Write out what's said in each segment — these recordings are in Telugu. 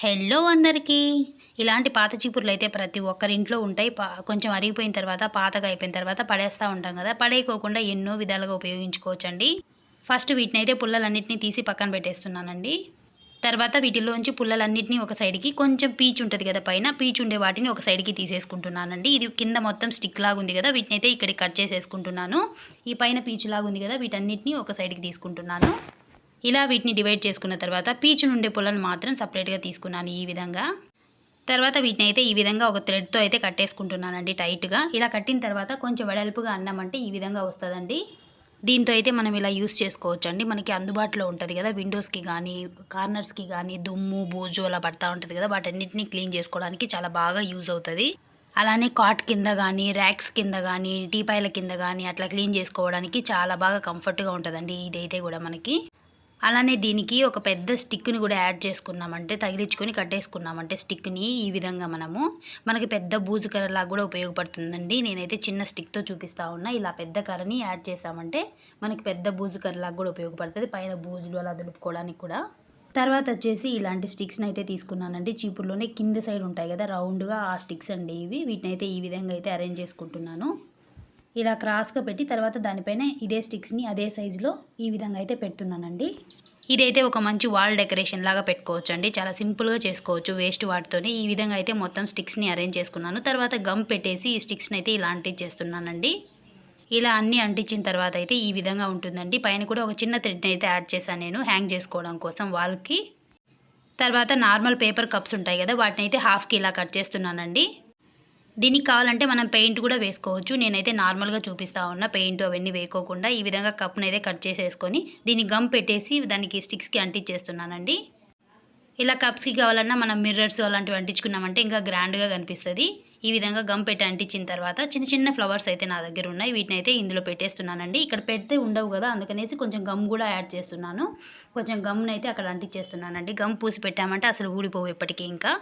హెల్లో అందరికీ. ఇలాంటి పాత చీపుర్లు అయితే ప్రతి ఒక్కరింట్లో ఉంటాయి. కొంచెం అరిగిపోయిన తర్వాత పాతగా అయిపోయిన తర్వాత పడేస్తూ ఉంటాం కదా. పడేయకోకుండా ఎన్నో విధాలుగా ఉపయోగించుకోవచ్చండి. ఫస్ట్ వీటిని అయితే పుల్లలన్నింటినీ తీసి పక్కన పెట్టేస్తున్నానండి. తర్వాత వీటిలోంచి పుల్లలన్నింటినీ ఒక సైడ్కి కొంచెం పీచు ఉంటుంది కదా పైన పీచు ఉండే వాటిని ఒక సైడ్కి తీసేసుకుంటున్నానండి. ఇది కింద మొత్తం స్టిక్ లాగా ఉంది కదా వీటిని అయితే ఇక్కడికి కట్ చేసేసుకుంటున్నాను. ఈ పైన పీచు లాగా ఉంది కదా వీటన్నిటిని ఒక సైడ్కి తీసుకుంటున్నాను. ఇలా వీటిని డివైడ్ చేసుకున్న తర్వాత పీచు నుండే పుల్లను మాత్రం సపరేట్గా తీసుకున్నాను ఈ విధంగా. తర్వాత వీటిని అయితే ఈ విధంగా ఒక థ్రెడ్తో అయితే కట్టేసుకుంటున్నానండి టైట్గా ఇలా కట్టిన తర్వాత కొంచెం వెడల్పుగా అన్నామంటే ఈ విధంగా వస్తుందండి. దీంతో అయితే మనం ఇలా యూస్ చేసుకోవచ్చండి. మనకి అందుబాటులో ఉంటుంది కదా విండోస్కి కానీ కార్నర్స్కి కానీ దుమ్ము బూజు అలా పడతా ఉంటుంది కదా వాటన్నిటిని క్లీన్ చేసుకోవడానికి చాలా బాగా యూజ్ అవుతుంది. అలానే కాట్ కింద కానీ ర్యాక్స్ కింద కానీ టీపాయిల కింద కానీ అట్లా క్లీన్ చేసుకోవడానికి చాలా బాగా కంఫర్ట్గా ఉంటుందండి ఇదైతే కూడా మనకి. అలానే దీనికి ఒక పెద్ద స్టిక్ని కూడా యాడ్ చేసుకున్నామంటే తగిలించుకొని కట్టేసుకున్నామంటే స్టిక్ని ఈ విధంగా మనము మనకి పెద్ద బూజు కర్రలాగా కూడా ఉపయోగపడుతుందండి. నేనైతే చిన్న స్టిక్తో చూపిస్తా ఉన్నా. ఇలా పెద్ద కర్రని యాడ్ చేసామంటే మనకి పెద్ద బూజు కర్రలాగా కూడా ఉపయోగపడుతుంది. పైన బూజులు అలా దులుపుకోవడానికి కూడా. తర్వాత వచ్చేసి ఇలాంటి స్టిక్స్ని అయితే తీసుకున్నానండి. చీపుల్లోనే కింద సైడ్ ఉంటాయి కదా రౌండ్గా ఆ స్టిక్స్ అండి ఇవి. వీటిని అయితే ఈ విధంగా అయితే అరేంజ్ చేసుకుంటున్నాను. ఇలా క్రాస్గా పెట్టి తర్వాత దానిపైన ఇదే స్టిక్స్ని అదే సైజులో ఈ విధంగా అయితే పెడుతున్నానండి ఇదైతే ఒక మంచి వాల్ డెకరేషన్ లాగా పెట్టుకోవచ్చు అండి చాలా సింపుల్గా చేసుకోవచ్చు వేస్ట్ వాటితోనే. ఈ విధంగా అయితే మొత్తం స్టిక్స్ని అరేంజ్ చేసుకున్నాను. తర్వాత గమ్ పెట్టేసి ఈ స్టిక్స్ని అయితే ఇలా అంటించేస్తున్నానండి ఇలా అన్నీ అంటించిన తర్వాత అయితే ఈ విధంగా ఉంటుందండి. పైన కూడా ఒక చిన్న థ్రెడ్ని అయితే యాడ్ చేశాను నేను హ్యాంగ్ చేసుకోవడం కోసం వాల్కి. తర్వాత నార్మల్ పేపర్ కప్స్ ఉంటాయి కదా వాటిని అయితే హాఫ్కి ఇలా కట్ చేస్తున్నానండి. దీనికి కావాలంటే మనం పెయింట్ కూడా వేసుకోవచ్చు. నేనైతే నార్మల్గా చూపిస్తా ఉన్నా పెయింట్ అవన్నీ వేయకోకుండా ఈ విధంగా కప్ను అయితే కట్ చేసేసుకొని దీన్ని గమ్ పెట్టేసి దానికి స్టిక్స్కి అంటించేస్తున్నానండి. ఇలా కప్స్కి కావాలన్నా మనం మిర్రర్స్ అలాంటివి అంటించుకున్నామంటే ఇంకా గ్రాండ్గా కనిపిస్తుంది. ఈ విధంగా గమ్ పెట్టి అంటించిన తర్వాత చిన్న చిన్న ఫ్లవర్స్ అయితే నా దగ్గర ఉన్నాయి. వీటిని అయితే ఇందులో పెట్టేస్తున్నానండి. ఇక్కడ పెడితే ఉండవు కదా అందుకనేసి కొంచెం గమ్ కూడా యాడ్ చేస్తున్నాను. కొంచెం గమ్ను అయితే అక్కడ అంటించేస్తున్నానండి. గమ్ పూసి పెట్టామంటే అసలు ఊడిపోవు ఎప్పటికీ ఇంకా.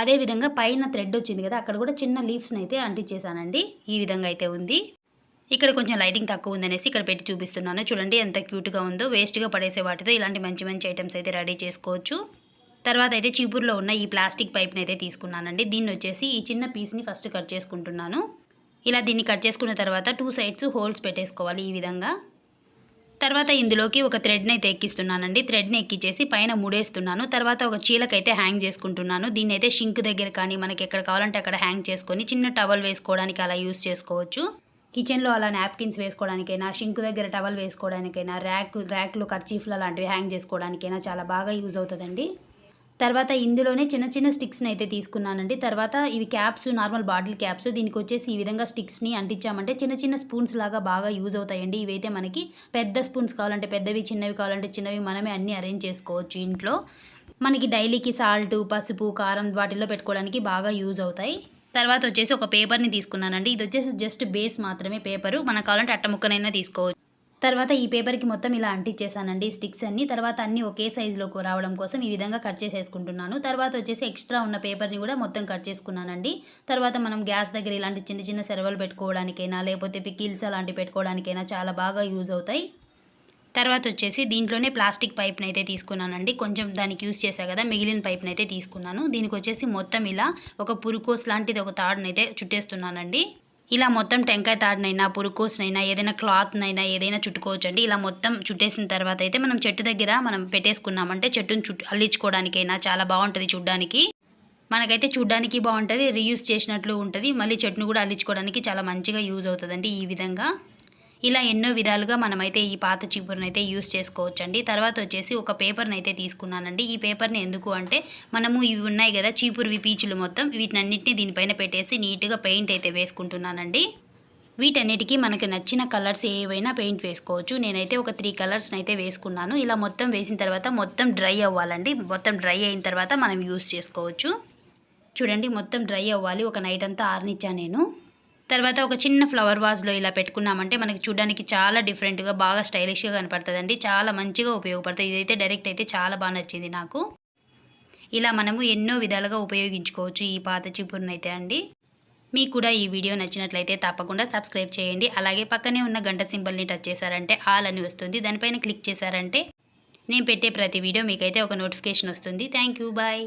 అదేవిధంగా పైన థ్రెడ్ వచ్చింది కదా అక్కడ కూడా చిన్న లీవ్స్ని అయితే అంటించేసానండి ఈ విధంగా అయితే ఉంది. ఇక్కడ కొంచెం లైటింగ్ తక్కువ ఉందనేసి ఇక్కడ పెట్టి చూపిస్తున్నాను. చూడండి ఎంత క్యూట్గా ఉందో. వేస్ట్గా పడేసే వాటితో ఇలాంటి మంచి మంచి ఐటమ్స్ అయితే రెడీ చేసుకోవచ్చు. తర్వాత అయితే చీపుర్లో ఉన్న ఈ ప్లాస్టిక్ పైప్ని అయితే తీసుకున్నానండి. దీన్ని వచ్చేసి ఈ చిన్న పీస్ని ఫస్ట్ కట్ చేసుకుంటున్నాను. ఇలా దీన్ని కట్ చేసుకున్న తర్వాత టూ సైడ్స్ హోల్స్ పెట్టేసుకోవాలి ఈ విధంగా. తర్వాత ఇందులోకి ఒక థ్రెడ్ని అయితే ఎక్కిస్తున్నానండి. థ్రెడ్ని ఎక్కించేసి పైన ముడేస్తున్నాను. తర్వాత ఒక చీలకైతే హ్యాంగ్ చేసుకుంటున్నాను. దీన్ని అయితే షింక్ దగ్గర కానీ మనకి ఎక్కడ కావాలంటే అక్కడ హ్యాంగ్ చేసుకొని చిన్న టవల్ వేసుకోవడానికి అలా యూస్ చేసుకోవచ్చు. కిచెన్లో అలా నాప్కిన్స్ వేసుకోవడానికైనా షింక్ దగ్గర టవల్ వేసుకోవడానికైనా ర్యాక్ ర్యాక్లు కర్చీఫ్లు అలాంటివి హ్యాంగ్ చేసుకోవడానికైనా చాలా బాగా యూజ్ అవుతుందండి. తర్వాత ఇందులోనే చిన్న చిన్న స్టిక్స్ని అయితే తీసుకున్నానండి. తర్వాత ఇవి క్యాప్స్ నార్మల్ బాటిల్ క్యాప్స్ దీనికి వచ్చేసి ఈ విధంగా స్టిక్స్ని అంటించామంటే చిన్న చిన్న స్పూన్స్ లాగా బాగా యూజ్ అవుతాయండి. ఇవైతే మనకి పెద్ద స్పూన్స్ కావాలంటే పెద్దవి చిన్నవి కావాలంటే చిన్నవి మనమే అన్నీ అరేంజ్ చేసుకోవచ్చు ఇంట్లో. మనకి డైలీకి సాల్ట్ పసుపు కారం వాటిల్లో పెట్టుకోవడానికి బాగా యూజ్ అవుతాయి. తర్వాత వచ్చేసి ఒక పేపర్ని తీసుకున్నానండి. ఇది వచ్చేసి జస్ట్ బేస్ మాత్రమే పేపరు. మనకు కావాలంటే అట్ట ముక్కనైనా తీసుకోవచ్చు. తర్వాత ఈ పేపర్కి మొత్తం ఇలా అంటించేసానండి స్టిక్స్ అన్ని. తర్వాత అన్ని ఒకే సైజులోకి రావడం కోసం ఈ విధంగా కట్ చేసేసుకుంటున్నాను. తర్వాత వచ్చేసి ఎక్స్ట్రా ఉన్న పేపర్ని కూడా మొత్తం కట్ చేసుకున్నానండి. తర్వాత మనం గ్యాస్ దగ్గర ఇలాంటి చిన్న చిన్న సెరవలు పెట్టుకోవడానికైనా లేకపోతే పికిల్స్ అలాంటివి పెట్టుకోవడానికైనా చాలా బాగా యూజ్ అవుతాయి. తర్వాత వచ్చేసి దీంట్లోనే ప్లాస్టిక్ పైప్ని అయితే తీసుకున్నానండి. కొంచెం దానికి యూస్ చేశా కదా మిగిలిన పైప్ని అయితే తీసుకున్నాను. దీనికి వచ్చేసి మొత్తం ఇలా ఒక పురుకోస్ లాంటిది ఒక తాడునైతే చుట్టేస్తున్నానండి. ఇలా మొత్తం టెంకాయ తాడునైనా పురుకోస్నైనా ఏదైనా క్లాత్నైనా ఏదైనా చుట్టుకోవచ్చు అండి ఇలా మొత్తం చుట్టేసిన తర్వాత అయితే మనం చెట్టు దగ్గర మనం పెట్టేసుకున్నామంటే చెట్టును చుట్టు అల్లించుకోవడానికైనా చాలా బాగుంటుంది చూడ్డానికి. మనకైతే చూడ్డానికి బాగుంటుంది రీయూస్ చేసినట్లు ఉంటుంది. మళ్ళీ చెట్టును కూడా అల్లించుకోవడానికి చాలా మంచిగా యూజ్ అవుతుందండి ఈ విధంగా. ఇలా ఎన్నో విధాలుగా మనమైతే ఈ పాత చిగురుని అయితే యూస్ చేసుకోవచ్చండి. తర్వాత వచ్చేసి ఒక పేపర్ని అయితే తీసుకున్నానండి. ఈ పేపర్ని ఎందుకు అంటే మనము ఇవి ఉన్నాయి కదా చీపురువి పీచులు మొత్తం వీటినన్నింటినీ దీనిపైన పెట్టేసి నీట్గా పెయింట్ అయితే వేసుకుంటున్నానండి. వీటన్నిటికీ మనకు నచ్చిన కలర్స్ ఏవైనా పెయింట్ వేసుకోవచ్చు. నేనైతే ఒక త్రీ కలర్స్ని అయితే వేసుకున్నాను. ఇలా మొత్తం వేసిన తర్వాత మొత్తం డ్రై అవ్వాలండి. మొత్తం డ్రై అయిన తర్వాత మనం యూస్ చేసుకోవచ్చు. చూడండి మొత్తం డ్రై అవ్వాలి. ఒక నైట్ అంతా ఆరనిచ్చా నేను. తర్వాత ఒక చిన్న ఫ్లవర్ వాజ్లో ఇలా పెట్టుకున్నామంటే మనకి చూడడానికి చాలా డిఫరెంట్గా బాగా స్టైలిష్గా కనపడుతుందండి. చాలా మంచిగా ఉపయోగపడుతుంది ఇదైతే డైరెక్ట్ అయితే చాలా బాగా నచ్చింది నాకు. ఇలా మనము ఎన్నో విధాలుగా ఉపయోగించుకోవచ్చు ఈ పాత చిపురునైతే అండి. మీకు కూడా ఈ వీడియో నచ్చినట్లయితే తప్పకుండా సబ్స్క్రైబ్ చేయండి. అలాగే పక్కనే ఉన్న గంట సింబల్ని టచ్ చేశారంటే ఆల్ అని వస్తుంది. దానిపైన క్లిక్ చేశారంటే నేను పెట్టే ప్రతి వీడియో మీకైతే ఒక నోటిఫికేషన్ వస్తుంది. Thank you bye